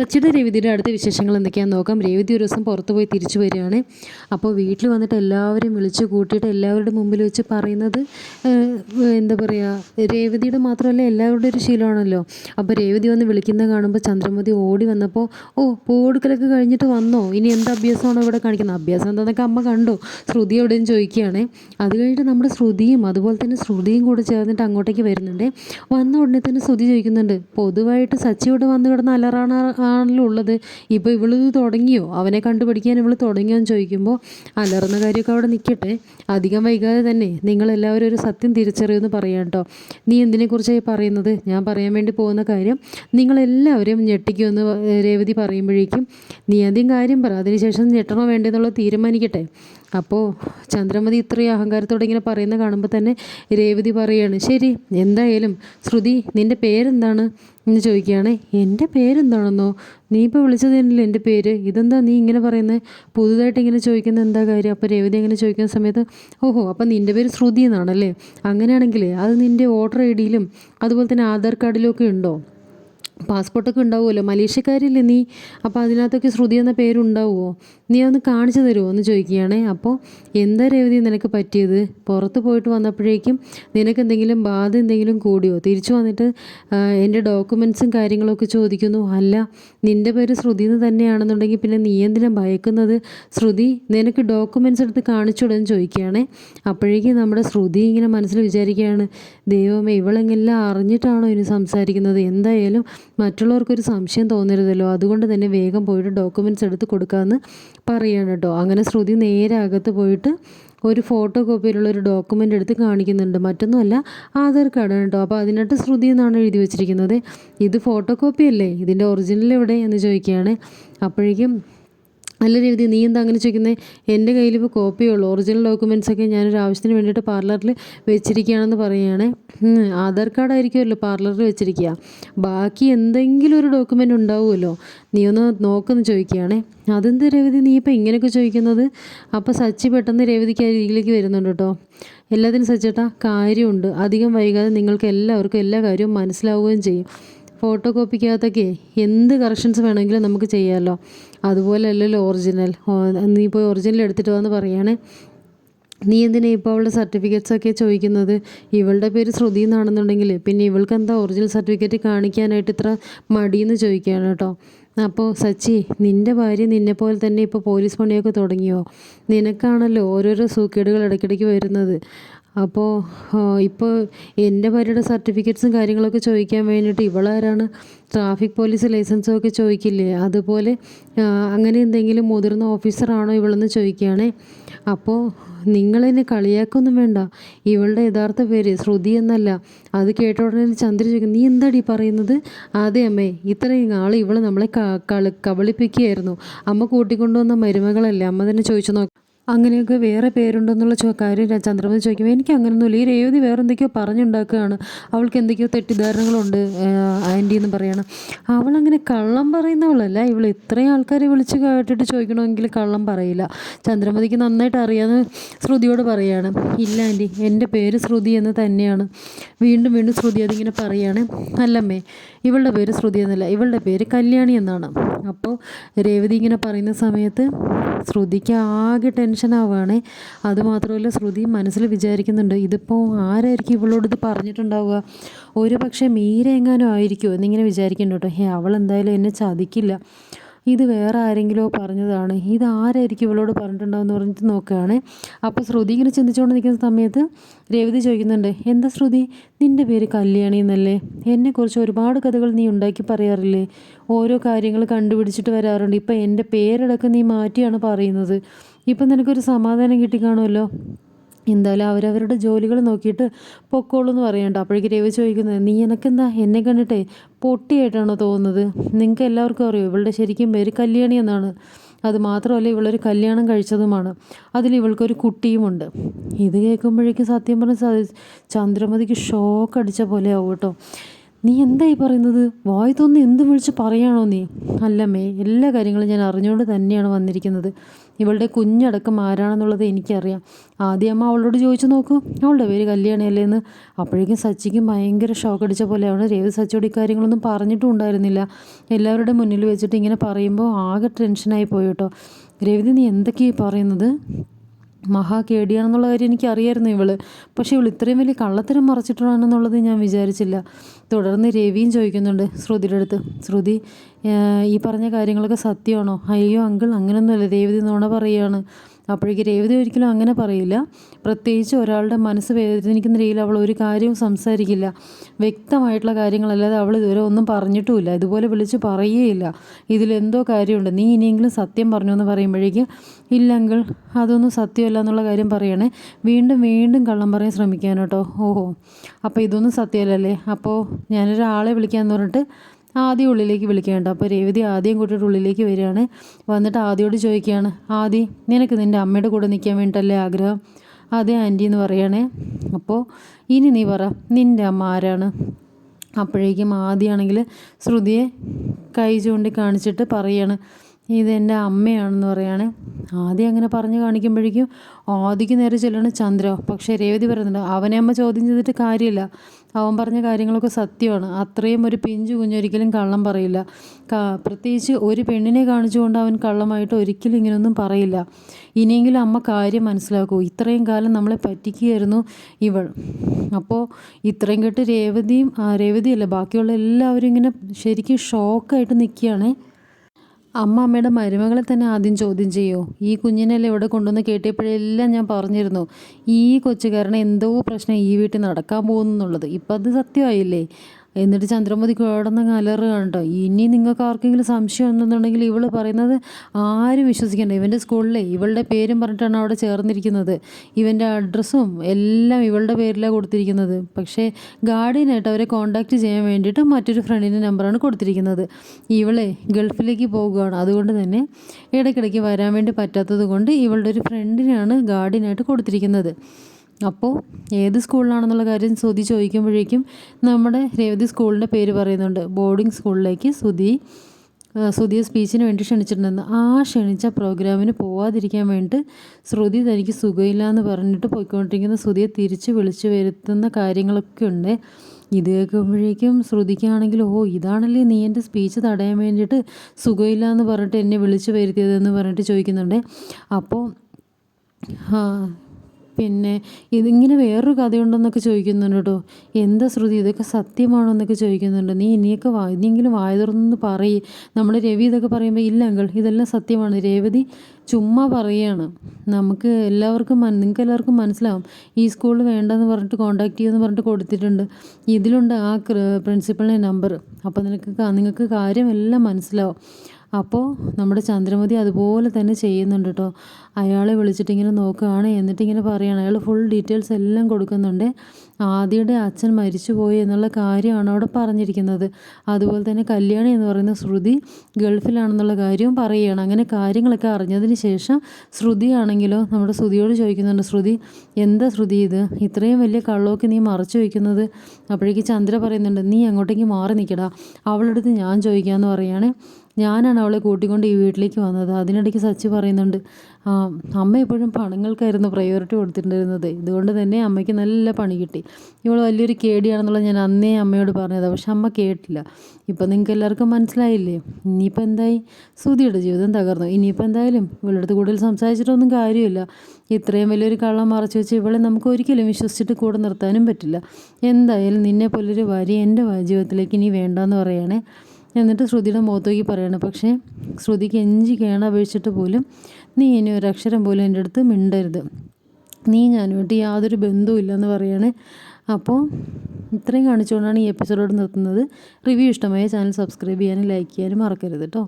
സച്ചിയുടെ രേവതിയുടെ അടുത്ത വിശേഷങ്ങൾ എന്തൊക്കെയാണെന്ന് നോക്കാം. രേവതി ഒരു ദിവസം പുറത്ത് പോയി തിരിച്ചു വരികയാണ്. അപ്പോൾ വീട്ടിൽ വന്നിട്ട് എല്ലാവരും വിളിച്ച് കൂട്ടിയിട്ട് എല്ലാവരുടെ മുമ്പിൽ വെച്ച് പറയുന്നത് എന്താ പറയുക രേവതിയുടെ മാത്രമല്ല എല്ലാവരുടെ ഒരു ശീലമാണല്ലോ. അപ്പോൾ രേവതി വന്ന് വിളിക്കുന്നത് കാണുമ്പോൾ ചന്ദ്രമതി ഓടി വന്നപ്പോൾ ഓ പൂവെടുക്കലൊക്കെ കഴിഞ്ഞിട്ട് വന്നോ? ഇനി എന്ത് അഭ്യാസമാണോ ഇവിടെ കാണിക്കുന്നത്? അഭ്യാസം എന്താണെന്നൊക്കെ അമ്മ കണ്ടു. ശ്രുതി എവിടെയും ചോദിക്കുകയാണേ. അത് കഴിഞ്ഞിട്ട് നമ്മുടെ ശ്രുതിയും അതുപോലെ തന്നെ ശ്രുതിയും കൂടെ ചേർന്നിട്ട് അങ്ങോട്ടേക്ക് വരുന്നുണ്ട്. വന്ന ഉടനെ തന്നെ ശ്രുതി ചോദിക്കുന്നുണ്ട് പൊതുവായിട്ട് സച്ചിയോട് വന്ന് കിടന്ന അലറാണ് ആണല്ലോ ഉള്ളത് ഇപ്പോൾ ഇവളിത് തുടങ്ങിയോ? അവനെ കണ്ടുപിടിക്കാൻ ഇവൾ തുടങ്ങിയോ എന്ന് ചോദിക്കുമ്പോൾ അലർന്ന കാര്യമൊക്കെ അവിടെ നിൽക്കട്ടെ അധികം വൈകാതെ തന്നെ നിങ്ങളെല്ലാവരും ഒരു സത്യം തിരിച്ചറിയുമെന്ന് പറയാം കേട്ടോ. നീ എന്തിനെക്കുറിച്ചായി പറയുന്നത്? ഞാൻ പറയാൻ വേണ്ടി പോകുന്ന കാര്യം നിങ്ങളെല്ലാവരും ഞെട്ടിക്കുമെന്ന് രേവതി പറയുമ്പോഴേക്കും നീ ആദ്യം കാര്യം പറ. അതിനുശേഷം ഞെട്ടണോ വേണ്ടെന്നുള്ളത് തീരുമാനിക്കട്ടെ. അപ്പോൾ ചന്ദ്രമതി ഇത്രയും അഹങ്കാരത്തോടെ ഇങ്ങനെ പറയുന്ന കാണുമ്പോൾ തന്നെ രേവതി പറയാണ് ശരി എന്തായാലും ശ്രുതി നിന്റെ പേരെന്താണ്? എന്ന് ചോദിക്കുകയാണ് എന്റെ പേരെന്താണെന്നോ? നീ ഇപ്പോൾ വിളിച്ചത് തന്നെയല്ലേ എന്റെ പേര്? ഇതെന്താ നീ ഇങ്ങനെ പറയുന്നത് പുതുതായിട്ട് ഇങ്ങനെ ചോദിക്കുന്നത് എന്താ കാര്യം? അപ്പോൾ രേവതി അങ്ങനെ ചോദിക്കുന്ന സമയത്ത് ഓഹോ അപ്പം നിന്റെ പേര് ശ്രുതി എന്നാണല്ലേ? അങ്ങനെയാണെങ്കിൽ അത് നിന്റെ വോട്ടർ ഐ ഡിയിലും അതുപോലെ തന്നെ ആധാർ കാർഡിലും ഒക്കെ ഉണ്ടോ? പാസ്പോർട്ടൊക്കെ ഉണ്ടാവുമല്ലോ? മലേഷ്യക്കാരില്ലേ നീ? അപ്പോൾ അതിനകത്തൊക്കെ ശ്രുതി എന്ന പേരുണ്ടാവുമോ? നീ ഒന്ന് കാണിച്ചു തരുമോ? എന്ന് ചോദിക്കുകയാണേ. അപ്പോൾ എന്താ രേവതി നിനക്ക് പറ്റിയത്? പുറത്ത് പോയിട്ട് വന്നപ്പോഴേക്കും നിനക്ക് എന്തെങ്കിലും ബാധ എന്തെങ്കിലും കൂടിയോ? തിരിച്ചു വന്നിട്ട് എന്റെ ഡോക്യുമെൻസും കാര്യങ്ങളൊക്കെ ചോദിക്കുന്നു. അല്ല നിന്റെ പേര് ശ്രുതി എന്ന് തന്നെയാണെന്നുണ്ടെങ്കിൽ പിന്നെ നീ എന്തിനാ ഭയക്കുന്നത്? ശ്രുതി നിനക്ക് ഡോക്യുമെൻസ് എടുത്ത് കാണിച്ചുവിടാൻ ചോദിക്കുകയാണേ. അപ്പോഴേക്കും നമ്മുടെ ശ്രുതി ഇങ്ങനെ മനസ്സിൽ വിചാരിക്കുകയാണ് ദൈവമേ ഇവളെങ്ങെല്ലാം അറിഞ്ഞിട്ടാണോ ഇനി സംസാരിക്കുന്നത്? എന്തായാലും മറ്റുള്ളവർക്കൊരു സംശയം തോന്നരുതല്ലോ. അതുകൊണ്ട് തന്നെ വേഗം പോയിട്ട് ഡോക്യുമെന്റ്സ് എടുത്ത് കൊടുക്കാമെന്ന് പറയണം കേട്ടോ അങ്ങനെ ശ്രുതി നേരെ അകത്ത് പോയിട്ട് ഒരു ഫോട്ടോ കോപ്പിയിലുള്ള ഒരു ഡോക്യുമെന്റ് എടുത്ത് കാണിക്കുന്നുണ്ട്. മറ്റൊന്നുമല്ല ആധാർ കാർഡ് കേട്ടോ അപ്പോൾ അതിനകത്ത് ശ്രുതി എന്നാണ് എഴുതി വെച്ചിരിക്കുന്നത്. ഇത് ഫോട്ടോ കോപ്പി അല്ലേ? ഇതിന്റെ ഒറിജിനൽ എവിടെ എന്ന് ചോദിക്കുകയാണ്. അപ്പോഴേക്കും അല്ല രീതി നീ എന്താ അങ്ങനെ ചോദിക്കുന്നത് എന്റെ കയ്യിൽ ഇപ്പോൾ കോപ്പിയുള്ളൂ ഒറിജിനൽ ഡോക്യുമെൻസൊക്കെ ഞാനൊരു ആവശ്യത്തിന് വേണ്ടിയിട്ട് പാർലറിൽ വെച്ചിരിക്കുകയാണെന്ന് പറയുകയാണ്. ആധാർ കാർഡ് ആയിരിക്കുമല്ലോ പാർലറിൽ വെച്ചിരിക്കുക. ബാക്കി എന്തെങ്കിലും ഒരു ഡോക്യുമെന്റ് ഉണ്ടാവുമല്ലോ. നീ ഒന്ന് നോക്കുമെന്ന് ചോദിക്കുകയാണേ. അതെന്ത് രവതി നീ ഇപ്പോൾ ഇങ്ങനെയൊക്കെ ചോദിക്കുന്നത്? അപ്പോൾ സച്ചി പെട്ടെന്ന് രവതിക്ക് അരികിലേക്ക് വരുന്നുണ്ട് കേട്ടോ. എല്ലാത്തിനും സച്ചേട്ടാ കാര്യമുണ്ട്. അധികം വൈകാതെ നിങ്ങൾക്ക് എല്ലാവർക്കും എല്ലാ കാര്യവും മനസ്സിലാവുകയും ചെയ്യും. ഫോട്ടോ കോപ്പിക്കകത്തൊക്കെ എന്ത് കറക്ഷൻസ് വേണമെങ്കിലും നമുക്ക് ചെയ്യാമല്ലോ അതുപോലെ അല്ലല്ലോ ഒറിജിനൽ നീ പോയി ഒറിജിനൽ എടുത്തിട്ട് വന്ന് പറയുകയാണേ നീ എന്തിനാ ഇപ്പോൾ അവളുടെ സർട്ടിഫിക്കറ്റ്സ് ഒക്കെ ചോദിക്കുന്നത്? ഇവളുടെ പേര് ശ്രുതി എന്നാണെന്നുണ്ടെങ്കിൽ പിന്നെ ഇവൾക്ക് എന്താ ഒറിജിനൽ സർട്ടിഫിക്കറ്റ് കാണിക്കാനായിട്ട് ഇത്ര മടിയെന്ന് ചോദിക്കുകയാണ് കേട്ടോ. അപ്പോൾ സച്ചി നിന്റെ ഭാര്യ നിന്നെ നിന്നെപ്പോലെ തന്നെ ഇപ്പോൾ പോലീസ് പണിയൊക്കെ തുടങ്ങിയോ? നിനക്കാണല്ലോ ഓരോരോ സൂക്കേടുകൾ ഇടയ്ക്കിടയ്ക്ക് വരുന്നത്. അപ്പോൾ ഇപ്പോൾ എന്റെ ഭാര്യയുടെ സർട്ടിഫിക്കറ്റ്സും കാര്യങ്ങളൊക്കെ ചോദിക്കാൻ വേണ്ടിയിട്ട് ഇവളാരാണ് ട്രാഫിക് പോലീസ് ലൈസൻസും ഒക്കെ ചോദിക്കില്ലേ? അതുപോലെ അങ്ങനെ എന്തെങ്കിലും മുതിർന്ന ഓഫീസറാണോ ഇവളെന്ന് ചോദിക്കുകയാണേ. അപ്പോൾ നിങ്ങളെന്നെ കളിയാക്കൊന്നും വേണ്ട. ഇവളുടെ യഥാർത്ഥ പേര് ശ്രുതി എന്നല്ല. അത് കേട്ട ഉടനെ ചന്ദ്ര ചോദിക്കും നീ എന്താടി പറയുന്നത്? അതെ അമ്മേ ഇത്രയും നാൾ ഇവൾ നമ്മളെ കബളിപ്പിക്കുകയായിരുന്നു. അമ്മ കൂട്ടിക്കൊണ്ടുവന്ന മരുമകളല്ലേ? അമ്മ തന്നെ ചോദിച്ചു നോക്ക്. അങ്ങനെയൊക്കെ വേറെ പേരുണ്ടെന്നുള്ള ചോ കാര്യം ചന്ദ്രമതി ചോദിക്കുമ്പോൾ എനിക്ക് അങ്ങനെയൊന്നുമില്ല ഈ രേവതി വേറെ എന്തൊക്കെയോ പറഞ്ഞുണ്ടാക്കുകയാണ്. അവൾക്ക് എന്തൊക്കെയോ തെറ്റിദ്ധാരണകളുണ്ട് ആന്റി എന്ന് പറയണം. അവളങ്ങനെ കള്ളം പറയുന്നവളല്ല. ഇവൾ ഇത്രയും ആൾക്കാരെ വിളിച്ച് കേട്ടിട്ട് ചോദിക്കണമെങ്കിൽ കള്ളം പറയില്ല. ചന്ദ്രമതിക്ക് നന്നായിട്ട് അറിയാമെന്ന് ശ്രുതിയോട് പറയാണ്. ഇല്ല ആന്റി എന്റെ പേര് ശ്രുതി എന്ന് തന്നെയാണ്. വീണ്ടും വീണ്ടും ശ്രുതി അതിങ്ങനെ പറയാണ്. അല്ലമ്മേ ഇവളുടെ പേര് ശ്രുതി എന്നല്ല ഇവളുടെ പേര് കല്യാണി എന്നാണ്. അപ്പോൾ രേവതി ഇങ്ങനെ പറയുന്ന സമയത്ത് ശ്രുതിക്ക് ആകെ ടെൻഷൻ ആവുകയാണ്. അതുമാത്രമല്ല ശ്രുതി മനസ്സിൽ വിചാരിക്കുന്നുണ്ട് ഇതിപ്പോൾ ആരായിരിക്കും ഇവളോട് ഇത് പറഞ്ഞിട്ടുണ്ടാവുക? ഒരു പക്ഷേ മീര എങ്ങാനും ആയിരിക്കുമോ എന്നിങ്ങനെ വിചാരിക്കുന്നുണ്ട് കേട്ടോ. ഹേ അവൾ എന്തായാലും എന്നെ ചതിക്കില്ല. ഇത് വേറെ ആരെങ്കിലോ പറഞ്ഞതാണ്. ഇത് ആരായിരിക്കും ഇവളോട് പറഞ്ഞിട്ടുണ്ടാവുമെന്ന് പറഞ്ഞിട്ട് നോക്കുകയാണ്. അപ്പോൾ ശ്രുതി ഇങ്ങനെ ചിന്തിച്ചുകൊണ്ട് നിൽക്കുന്ന സമയത്ത് രേവതി ചോദിക്കുന്നുണ്ട് എന്താ ശ്രുതി? നിന്റെ പേര് കല്യാണി എന്നല്ലേ? എന്നെക്കുറിച്ച് ഒരുപാട് കഥകൾ നീ ഉണ്ടാക്കി പറയാറില്ലേ? ഓരോ കാര്യങ്ങൾ കണ്ടുപിടിച്ചിട്ട് വരാറുണ്ട്. ഇപ്പം എന്റെ പേരടക്കം നീ മാറ്റിയാണ് പറയുന്നത്. ഇപ്പം നിനക്കൊരു സമാധാനം കിട്ടിക്കാണുമല്ലോ? എന്തായാലും അവരവരുടെ ജോലികൾ നോക്കിയിട്ട് പൊക്കോളൂ എന്ന് പറയണ്ട അപ്പോഴേക്ക് രവി ചോദിക്കുന്നത് നീ എനക്കെന്താ? എന്നെ കണ്ടിട്ടേ പൊട്ടിയായിട്ടാണോ തോന്നുന്നത്? നിങ്ങൾക്ക് എല്ലാവർക്കും അറിയോ? ഇവളുടെ ശരിക്കും പേര് കല്യാണി എന്നാണ്. അത് മാത്രമല്ല ഇവളൊരു കല്യാണം കഴിച്ചതുമാണ്. അതിൽ ഇവൾക്കൊരു കുട്ടിയുമുണ്ട്. ഇത് കേൾക്കുമ്പോഴേക്കും സത്യം പറഞ്ഞ ചന്ദ്രമതിക്ക് ഷോക്ക് അടിച്ച പോലെ ആവും കേട്ടോ. നീ എന്തായി പറയുന്നത്? വായി തോന്നി എന്ത് വിളിച്ച് പറയാണോ നീ? അല്ലമ്മേ എല്ലാ കാര്യങ്ങളും ഞാൻ അറിഞ്ഞുകൊണ്ട് തന്നെയാണ് വന്നിരിക്കുന്നത്. ഇവളുടെ കുഞ്ഞടക്കം ആരാണെന്നുള്ളത് എനിക്കറിയാം. ആദ്യം അമ്മ അവളോട് ചോദിച്ചു നോക്കൂ. അവളുടെ പേര് കല്യാണിയല്ലേ എന്ന്. അപ്പോഴേക്കും സച്ചിക്കും ഭയങ്കര ഷോക്ക് അടിച്ച പോലെ അവൾ രവി സച്ചിയോട് ഇക്കാര്യങ്ങളൊന്നും പറഞ്ഞിട്ടും ഉണ്ടായിരുന്നില്ല. എല്ലാവരുടെ മുന്നിൽ വെച്ചിട്ട് ഇങ്ങനെ പറയുമ്പോൾ ആകെ ടെൻഷനായി പോയി കേട്ടോ. നീ എന്തൊക്കെയാണ് പറയുന്നത്? മഹാ കേടിയാണെന്നുള്ള കാര്യം എനിക്കറിയായിരുന്നു ഇവൾ. പക്ഷേ ഇവൾ ഇത്രയും വലിയ കള്ളത്തരം മറച്ചിട്ടാണെന്നുള്ളത് ഞാൻ വിചാരിച്ചില്ല. തുടർന്ന് രവിയും ചോദിക്കുന്നുണ്ട് ശ്രുതിയുടെ അടുത്ത് ശ്രുതി ഈ പറഞ്ഞ കാര്യങ്ങളൊക്കെ സത്യമാണോ? അയ്യോ അങ്കിൾ അങ്ങനെയൊന്നുമല്ല രേവതി നുണ പറയുകയാണ്. അപ്പോഴേക്ക് രേവതി ഒരിക്കലും അങ്ങനെ പറയില്ല. പ്രത്യേകിച്ച് ഒരാളുടെ മനസ്സ് വേദനിക്കുന്ന രീതിയിൽ അവൾ ഒരു കാര്യവും സംസാരിക്കില്ല. വ്യക്തമായിട്ടുള്ള കാര്യങ്ങളല്ലാതെ അവൾ ഇതുവരെ ഒന്നും പറഞ്ഞിട്ടുമില്ല. ഇതുപോലെ വിളിച്ച് പറയുകയില്ല. ഇതിലെന്തോ കാര്യമുണ്ട്. നീ ഇനിയെങ്കിലും സത്യം പറഞ്ഞു എന്ന് പറയുമ്പോഴേക്കും ഇല്ലെങ്കിൽ അതൊന്നും സത്യമല്ല എന്നുള്ള കാര്യം പറയണേ. വീണ്ടും വീണ്ടും കള്ളം പറയാൻ ശ്രമിക്കാൻ കേട്ടോ. ഓഹോ. അപ്പോൾ ഇതൊന്നും സത്യമല്ലല്ലേ അപ്പോൾ ഞാനൊരാളെ വിളിക്കാമെന്ന് പറഞ്ഞിട്ട് ആദ്യം ഉള്ളിലേക്ക് വിളിക്കേണ്ട അപ്പോൾ രേവതി ആദ്യം കൂട്ടിയിട്ട് ഉള്ളിലേക്ക് വരികയാണ്. വന്നിട്ട് ആദ്യയോട് ചോദിക്കുകയാണ് ആദി നിനക്ക് നിന്റെ അമ്മയുടെ കൂടെ നിൽക്കാൻ വേണ്ടിയിട്ടല്ലേ ആഗ്രഹം? അതെ ആന്റി എന്ന് പറയണേ. അപ്പോൾ ഇനി നീ പറ നിന്റെ അമ്മ ആരാണ്? അപ്പോഴേക്കും ആദ്യമാണെങ്കിൽ ശ്രുതിയെ കൈ ചൂണ്ടി കാണിച്ചിട്ട് പറയാണ് ഇതെന്റെ അമ്മയാണെന്ന് പറയുകയാണ്. ആദ്യം അങ്ങനെ പറഞ്ഞു കാണിക്കുമ്പോഴേക്കും ആദ്യക്ക് നേരെ ചെല്ലണം ചന്ദ്ര. പക്ഷേ രേവതി പറയുന്നുണ്ട് അവനെ അമ്മ ചോദ്യം ചെയ്തിട്ട് കാര്യമില്ല. അവൻ പറഞ്ഞ കാര്യങ്ങളൊക്കെ സത്യമാണ്. അത്രയും ഒരു പിഞ്ചു കുഞ്ഞൊരിക്കലും കള്ളം പറയില്ല. പ്രത്യേകിച്ച് ഒരു പെണ്ണിനെ കാണിച്ചുകൊണ്ട് അവൻ കള്ളമായിട്ട് ഒരിക്കലും ഇങ്ങനെയൊന്നും പറയില്ല. ഇനിയെങ്കിലും അമ്മ കാര്യം മനസ്സിലാക്കൂ. ഇത്രയും കാലം നമ്മളെ പറ്റിക്കുകയായിരുന്നു ഇവൾ. അപ്പോൾ ഇത്രയും കേട്ട് രേവതിയും രേവതിയല്ല ബാക്കിയുള്ള എല്ലാവരും ഇങ്ങനെ ശരിക്കും ഷോക്കായിട്ട് നിൽക്കുകയാണേ. അമ്മ അമ്മയുടെ മരുമകളെ തന്നെ ആദ്യം ചോദ്യം ചെയ്യോ? ഈ കുഞ്ഞിനെല്ലാം ഇവിടെ കൊണ്ടുവന്ന് കേട്ടിയപ്പോഴെല്ലാം ഞാൻ പറഞ്ഞിരുന്നു. ഈ കൊച്ചുകാരനെ എന്തോ പ്രശ്നം ഈ വീട്ടിൽ നടക്കാൻ പോകുന്നുള്ളത് ഇപ്പം അത് സത്യമായില്ലേ? എന്നിട്ട് ചന്ദ്രമതി കിടന്ന് കലറ് കണ്ടോ? ഇനി നിങ്ങൾക്ക് ആർക്കെങ്കിലും സംശയം ഉണ്ടെന്നുണ്ടെങ്കിൽ ഇവൾ പറയുന്നത് ആരും വിശ്വസിക്കണ്ട. ഇവന്റെ സ്കൂളിലെ ഇവളുടെ പേരും പറഞ്ഞിട്ടാണ് അവിടെ ചേർന്നിരിക്കുന്നത്. ഇവന്റെ അഡ്രസ്സും എല്ലാം ഇവളുടെ പേരിലാണ് കൊടുത്തിരിക്കുന്നത്. പക്ഷേ ഗാർഡിയനായിട്ട് അവരെ കോൺടാക്റ്റ് ചെയ്യാൻ വേണ്ടിയിട്ട് മറ്റൊരു ഫ്രണ്ടിന്റെ നമ്പറാണ് കൊടുത്തിരിക്കുന്നത്. ഇവളെ ഗൾഫിലേക്ക് പോകുകയാണ് അതുകൊണ്ട് തന്നെ ഇടയ്ക്കിടയ്ക്ക് വരാൻ വേണ്ടി പറ്റാത്തത് കൊണ്ട് ഇവളുടെ ഒരു ഫ്രണ്ടിനാണ് ഗാർഡിയനായിട്ട് കൊടുത്തിരിക്കുന്നത്. അപ്പോൾ ഏത് സ്കൂളിലാണെന്നുള്ള കാര്യം ശ്രുതി ചോദിക്കുമ്പോഴേക്കും നമ്മുടെ രേവതി സ്കൂളിന്റെ പേര് പറയുന്നുണ്ട്. ബോർഡിംഗ് സ്കൂളിലേക്ക് ശ്രുതി ശ്രുതിയെ സ്പീച്ചിന് വേണ്ടി ക്ഷണിച്ചിട്ടുണ്ടെന്ന്. ആ ക്ഷണിച്ച പ്രോഗ്രാമിന് പോവാതിരിക്കാൻ വേണ്ടി ശ്രുതി തനിക്ക് സുഖമില്ല എന്ന് പറഞ്ഞിട്ട് പോയിക്കൊണ്ടിരിക്കുന്ന ശ്രുതിയെ തിരിച്ച് വിളിച്ചു വരുത്തുന്ന കാര്യങ്ങളൊക്കെ ഉണ്ട്. ഇത് കേൾക്കുമ്പോഴേക്കും ശ്രുതിക്കാണെങ്കിൽ ഓ ഇതാണല്ലേ നീ എന്റെ സ്പീച്ച് തടയാൻ വേണ്ടിയിട്ട് സുഖമില്ല എന്ന് പറഞ്ഞിട്ട് എന്നെ വിളിച്ചു വരുത്തിയതെന്ന് പറഞ്ഞിട്ട് ചോദിക്കുന്നുണ്ട്. അപ്പോൾ പിന്നെ ഇതിങ്ങനെ വേറൊരു കഥയുണ്ടെന്നൊക്കെ ചോദിക്കുന്നുണ്ട് കേട്ടോ. എന്താ ശ്രുതി ഇതൊക്കെ സത്യമാണോ എന്നൊക്കെ ചോദിക്കുന്നുണ്ട്. നീ ഇനിയൊക്കെ വാ ഇനിയെങ്കിലും വായ തുറന്ന് പറയ്. നമ്മൾ രവി ഇതൊക്കെ പറയുമ്പോൾ ഇല്ല അങ്കിൾ ഇതെല്ലാം സത്യമാണ്. രേവതി ചുമ്മാ പറയുകയാണ് നമുക്ക് എല്ലാവർക്കും നിങ്ങൾക്ക് എല്ലാവർക്കും മനസ്സിലാവും. ഈ സ്കൂളിൽ വേണ്ടെന്ന് പറഞ്ഞിട്ട് കോൺടാക്ട് ചെയ്യുമെന്ന് പറഞ്ഞിട്ട് കൊടുത്തിട്ടുണ്ട്. ഇതിലുണ്ട് ആ പ്രിൻസിപ്പളിന്റെ നമ്പർ അപ്പോൾ നിനക്ക് നിങ്ങൾക്ക് കാര്യമെല്ലാം മനസ്സിലാവും. അപ്പോൾ നമ്മുടെ ചന്ദ്രമതി അതുപോലെ തന്നെ ചെയ്യുന്നുണ്ട് കേട്ടോ അയാളെ വിളിച്ചിട്ട് ഇങ്ങനെ നോക്കുകയാണ്. എന്നിട്ട് ഇങ്ങനെ പറയുകയാണ് അയാൾ ഫുൾ ഡീറ്റെയിൽസ് എല്ലാം കൊടുക്കുന്നുണ്ട്. ആദ്യയുടെ അച്ഛൻ മരിച്ചുപോയി എന്നുള്ള കാര്യമാണ് അവിടെ പറഞ്ഞിരിക്കുന്നത്. അതുപോലെ തന്നെ കല്യാണി എന്ന് പറയുന്ന ശ്രുതി ഗൾഫിലാണെന്നുള്ള കാര്യവും പറയുകയാണ്. അങ്ങനെ കാര്യങ്ങളൊക്കെ അറിഞ്ഞതിന് ശേഷം ശ്രുതി ആണെങ്കിലോ നമ്മുടെ ശ്രുതിയോട് ചോദിക്കുന്നുണ്ട് ശ്രുതി എന്താ ശ്രുതി ഇത്? ഇത്രയും വലിയ കള്ളമൊക്കെ നീ മറച്ചു വയ്ക്കുന്നത് അപ്പോഴേക്ക് ചന്ദ്ര പറയുന്നുണ്ട് നീ അങ്ങോട്ടേക്ക് മാറി നിൽക്കടാ. അവളടുത്ത് ഞാൻ ചോദിക്കാമെന്ന് പറയുകയാണ് ഞാനാണ് അവളെ കൂട്ടിക്കൊണ്ട് ഈ വീട്ടിലേക്ക് വന്നത്. അതിനിടയ്ക്ക് സച്ചി പറയുന്നുണ്ട് അമ്മ എപ്പോഴും പണങ്ങൾക്കായിരുന്നു പ്രയോറിറ്റി കൊടുത്തിട്ടുണ്ടായിരുന്നത്. ഇതുകൊണ്ട് തന്നെ അമ്മയ്ക്ക് നല്ല പണി കിട്ടി. ഇവൾ വലിയൊരു കേടിയാണെന്നുള്ളത് ഞാൻ അന്നേ അമ്മയോട് പറഞ്ഞത്. പക്ഷെ അമ്മ കേട്ടില്ല. ഇപ്പം നിങ്ങൾക്ക് എല്ലാവർക്കും മനസ്സിലായില്ലേ? ഇനിയിപ്പോൾ എന്തായി? സുധിയുടെ ജീവിതം തകർന്നു. ഇനിയിപ്പോൾ എന്തായാലും ഇവളടുത്ത് കൂടുതൽ സംസാരിച്ചിട്ടൊന്നും കാര്യമില്ല. ഇത്രയും വലിയൊരു കള്ളം മറച്ചു വെച്ച് ഇവളെ നമുക്ക് ഒരിക്കലും വിശ്വസിച്ചിട്ട് കൂടെ നിർത്താനും പറ്റില്ല. എന്തായാലും നിന്നെ പോലൊരു വരി എന്റെ ജീവിതത്തിലേക്ക് ഇനി വേണ്ടെന്ന് പറയുകയാണേ എന്നിട്ട് ശ്രുതിയുടെ മുഖത്തേക്ക് പറയാണ് പക്ഷേ ശ്രുതിക്ക് എഞ്ചി കേണപേക്ഷിച്ചിട്ട് പോലും നീ ഇനി അക്ഷരം പോലും എന്റെ അടുത്ത് മിണ്ടരുത്. നീ ഞാനുമായിട്ട് യാതൊരു ബന്ധവുമില്ലെന്ന് പറയാണ്. അപ്പോൾ ഇത്രയും കാണിച്ചുകൊണ്ടാണ് ഈ എപ്പിസോഡോട് നിർത്തുന്നത്. റിവ്യൂ ഇഷ്ടമായ ചാനൽ സബ്സ്ക്രൈബ് ചെയ്യാനും ലൈക്ക് ചെയ്യാനും മറക്കരുത് കേട്ടോ